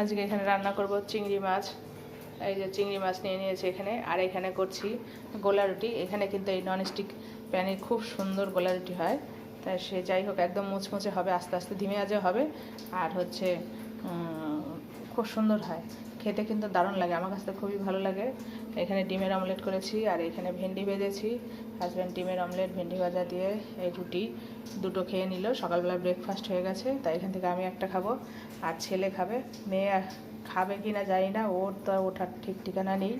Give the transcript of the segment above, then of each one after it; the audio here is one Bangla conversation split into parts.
আজকে এখানে রান্না করব চিংড়ি মাছ। এই যে চিংড়ি মাছ নিয়ে নিয়েছি এখানে। আর এখানে করছি গোলা রুটি। এখানে কিন্তু এই ননস্টিক প্যানে খুব সুন্দর গোলা রুটি হয়। তাই সে যাই হোক, একদম মুচমুচে হবে, আস্তে আস্তে ধিমে আজে হবে। আর হচ্ছে খুব সুন্দর হয়। খেতে কিন্তু দারুণ লাগে। আমার কাছে খুবই ভালো লাগে। এখানে ডিমের অমলেট করেছি আর এখানে ভেন্ডি ভেজেছি হাজব্যান্ড ডিমের অমলেট, ভেন্ডি ভাজা দিয়ে এই রুটি দুটো খেয়ে নিল। সকালবেলা ব্রেকফাস্ট হয়ে গেছে, তাই এখান থেকে আমি একটা খাব। আর ছেলে খাবে। মেয়ে খাবে কি না জানি না। ওর তো ওঠার ঠিক ঠিকানা নেই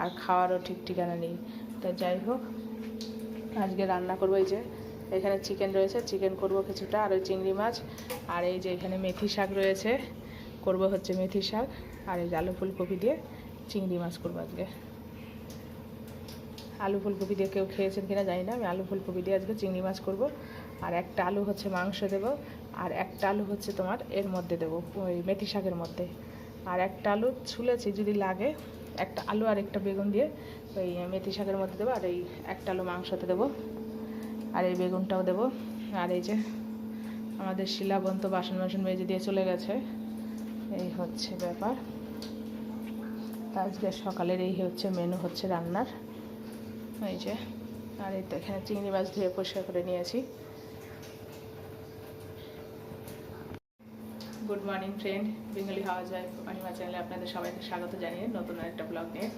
আর খাওয়ারও ঠিক ঠিকানা নেই। তো যাই হোক, আজকে রান্না করব এই যে, এখানে চিকেন রয়েছে। চিকেন করব কিছুটা। আর ওই চিংড়ি মাছ। আর এই যে এখানে মেথি শাক রয়েছে। করব হচ্ছে মেথি শাক আর এই আলু ফুলকপি দিয়ে চিংড়ি মাছ করব আজকে। আলু ফুলকপি দিয়ে কেউ খেয়েছেন কিনা জানি না, আমি আলু ফুলকপি দিয়ে আজকে চিংড়ি মাছ করব। আর একটা আলু হচ্ছে মাংস দেব আর একটা আলু হচ্ছে তোমার এর মধ্যে দেবো, ওই মেথি শাকের মধ্যে। আর একটা আলু ছুলেছি যদি লাগে, একটা আলু আর একটা বেগুন দিয়ে ওই মেথি শাকের মধ্যে দেবো আর এই একটা আলু মাংসতে দেবো। আর এই বেগুনটাও দেবো। আর এই যে আমাদের শিলাবন্ত বাসন বাসন মেজে দিয়ে চলে গেছে। এই হচ্ছে ব্যাপার। আজকে সকালের এই হচ্ছে মেনু হচ্ছে রান্নার। এই যে, আর এই তো এখানে চিংড়ি মাছ ধুয়ে পরিষ্কার করে নিয়েছি। গুড মর্নিং ফ্রেন্ড বেঙ্গলি হাওয়া যায়। অনিমা চ্যানেলে আপনাদের সবাইকে স্বাগত জানিয়ে নতুন একটা ব্লগ নিয়ে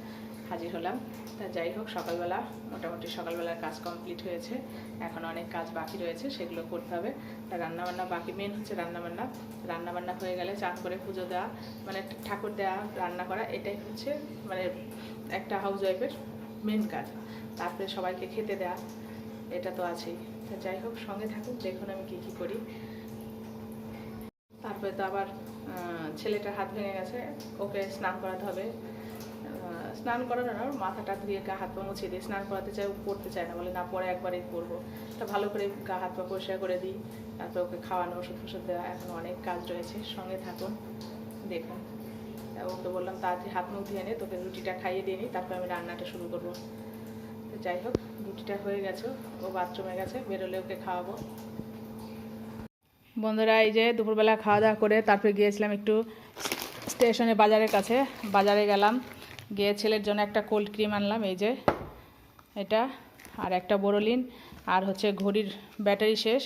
হাজির হলাম। তা যাই হোক, সকালবেলা, মোটামুটি সকালবেলার কাজ কমপ্লিট হয়েছে। এখন অনেক কাজ বাকি রয়েছে, সেগুলো করতে হবে। তা রান্নাবান্না বাকি মেন হচ্ছে রান্নাবান্না। রান্নাবান্না হয়ে গেলে চান করে পুজো দেওয়া মানে ঠাকুর দেওয়া, রান্না করা, এটাই হচ্ছে মানে একটা হাউস ওয়াইফের মেন কাজ। তারপরে সবাইকে খেতে দেওয়া, এটা তো আছেই। তা যাই হোক, সঙ্গে থাকুন দেখুন আমি কী কী করি। তারপরে তো আবার ছেলেটার হাত ভেঙে গেছে, ওকে স্নান করাতে হবে। স্নান করানো না ওর মাথাটা ধুয়ে গা হাত পা মুছে দিই স্নান করাতে চাই করতে চায় না। বলে, না, পরে একবারেই করব। তা ভালো করে গা হাত পা পরিষ্কার করে দিই। তারপর ওকে খাওয়ানো ওষুধ ফষুধ দেওয়া, এখন অনেক কাজ রয়েছে। সঙ্গে থাকুন, দেখুন। ওকে বললাম, তাড়াতাড়ি হাত মুখ ধুয়ে নে, তোকে রুটিটা খাইয়ে দিয়ে নিই, তারপর আমি রান্নাটা শুরু করব। তো যাই হোক, রুটিটা হয়ে গেছে, ও বাথরুমে গেছে, বেরোলে ওকে খাওয়াবো। বন্ধুরা, এই যে দুপুরবেলা খাওয়া দাওয়া করে তারপরে গিয়েছিলাম একটু স্টেশনে বাজারের কাছে। বাজারে গেলাম গিয়ে ছেলের জন্য একটা কোল্ড ক্রিম আনলাম এই যে এটা আর একটা বোরোলিন আর হচ্ছে ঘড়ির ব্যাটারি শেষ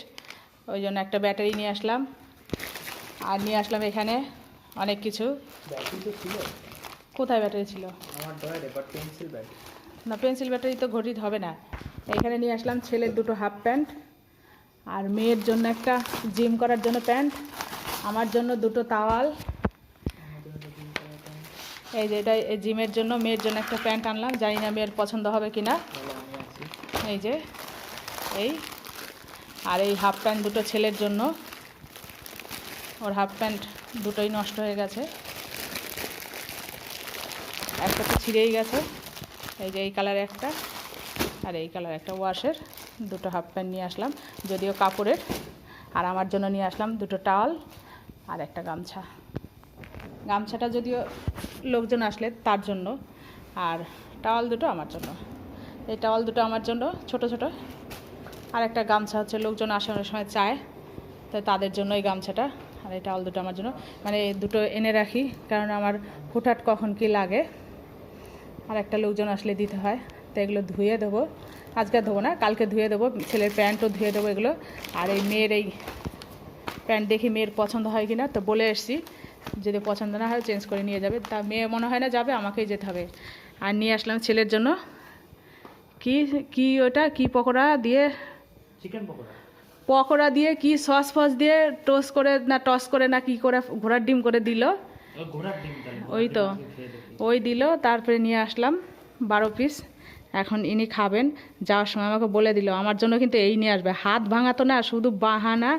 ওই জন্য একটা ব্যাটারি নিয়ে আসলাম আর নিয়ে আসলাম এখানে অনেক কিছু। কোথায় ব্যাটারি ছিল? না পেন্সিল ব্যাটারি তো ঘড়ির হবে না। এখানে নিয়ে আসলাম ছেলের দুটো হাফ প্যান্ট আর মেয়ের জন্য একটা জিম করার জন্য প্যান্ট আমার জন্য দুটো তাওয়াল এই যে এটা জিমের জন্য মেয়ের জন্য একটা প্যান্ট আনলাম, জানি না মেয়ের পছন্দ হবে কি না এই যে, এই। আর এই হাফ প্যান্ট দুটো ছেলের জন্য। ওর হাফ প্যান্ট দুটোই নষ্ট হয়ে গেছে। একটা তো ছিঁড়েই গেছে। এই যে এই কালার একটা, আর এই কালার একটা ওয়াশের। দুটো হাফ প্যান্ট নিয়ে আসলাম, যদিও কাপড়ের। আর আমার জন্য নিয়ে আসলাম দুটো টাওয়াল আর একটা গামছা। গামছাটা যদিও লোকজন আসলে তার জন্য, আর টাওয়াল দুটো আমার জন্য। এই টাওয়াল দুটো আমার জন্য, ছোট ছোট। আর একটা গামছা হচ্ছে লোকজন আসে অনেক সময় চায়, তো তাদের জন্য এই গামছাটা, আর এই টাওয়াল দুটো আমার জন্য। মানে দুটো এনে রাখি, কারণ আমার হুটহাট কখন কি লাগে। আর একটা লোকজন আসলে দিতে হয়, তো এগুলো ধুয়ে দেবো। আজকে ধোবো না, কালকে ধুয়ে দেবো, ছেলের প্যান্টও ধুয়ে দেবো এগুলো। আর এই মেয়ের এই প্যান্ট দেখি মেয়ের পছন্দ হয় কি না তো বলে এসছি। যদি পছন্দ না হয় চেঞ্জ করে নিয়ে যাবে। তা মেয়ে মনে হয় না যাবে আমাকেই যেতে হবে। আর নিয়ে আসলাম ছেলের জন্য। কি কি ওটা? কি পকোড়া দিয়ে? চিকেন পকোড়া। পকোড়া দিয়ে কি সস ফস দিয়ে টোস্ট করে না টস করে না কি করে ঘোড়ার ডিম করে দিল? ওই তো। ওই দিল তারপরে নিয়ে আসলাম বারো পিস এখন ইনি খাবেন যাওয়ার সময় আমাকে বলে দিল আমার জন্য কিন্তু এই নিয়ে আসবে। হাত ভাঙাতো না শুধু বাহানা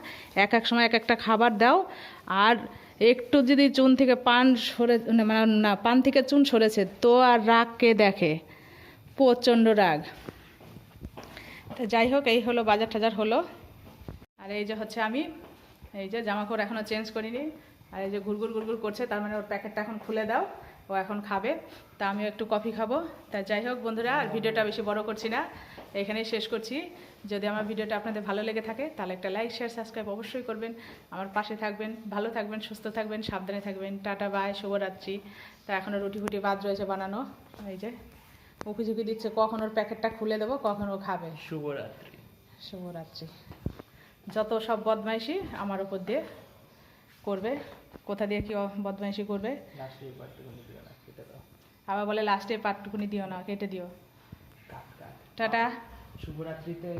এক এক সময় এক একটা খাবার দাও। আর একটু যদি চুন থেকে পান সরে মানে না, পান থেকে চুন সরেছে, তো আর রাগ কে দেখে? প্রচণ্ড রাগ। তো যাই হোক, এই হলো, বাজার টাজার হলো। আর এই যে হচ্ছে আমি, এই যে জামা কাপড় এখনও চেঞ্জ করিনি। আর এই যে ঘুরঘুর ঘুরঘুর করছে, তার মানে ওর প্যাকেটটা এখন খুলে দাও। ও এখন খাবে তা আমিও একটু কফি খাব। তা যাই হোক বন্ধুরা আর ভিডিওটা বেশি বড় করছি না এখানেই শেষ করছি। যদি আমার ভিডিওটা আপনাদের ভালো লেগে থাকে তাহলে একটা লাইক শেয়ার সাবস্ক্রাইব অবশ্যই করবেন। আমার পাশে থাকবেন ভালো থাকবেন সুস্থ থাকবেন সাবধানে থাকবেন। টাটা বাই শুভরাত্রি। তা এখনও রুটি ফুটি বাদ রয়েছে বানানো। এই যে উকি ঝুঁকি দিচ্ছে কখন ওর প্যাকেটটা খুলে দেবো কখন ও খাবে। শুভরাত্রি। শুভরাত্রি। যত সব বদমাইশি আমার উপর দিয়ে। করবে? কোথা দিয়ে কি বদমাইশি করবে? আবার বলে লাস্টে পাটটুকুনি দিও না কেটে দিও। টাটা। শুভরাত্রিতে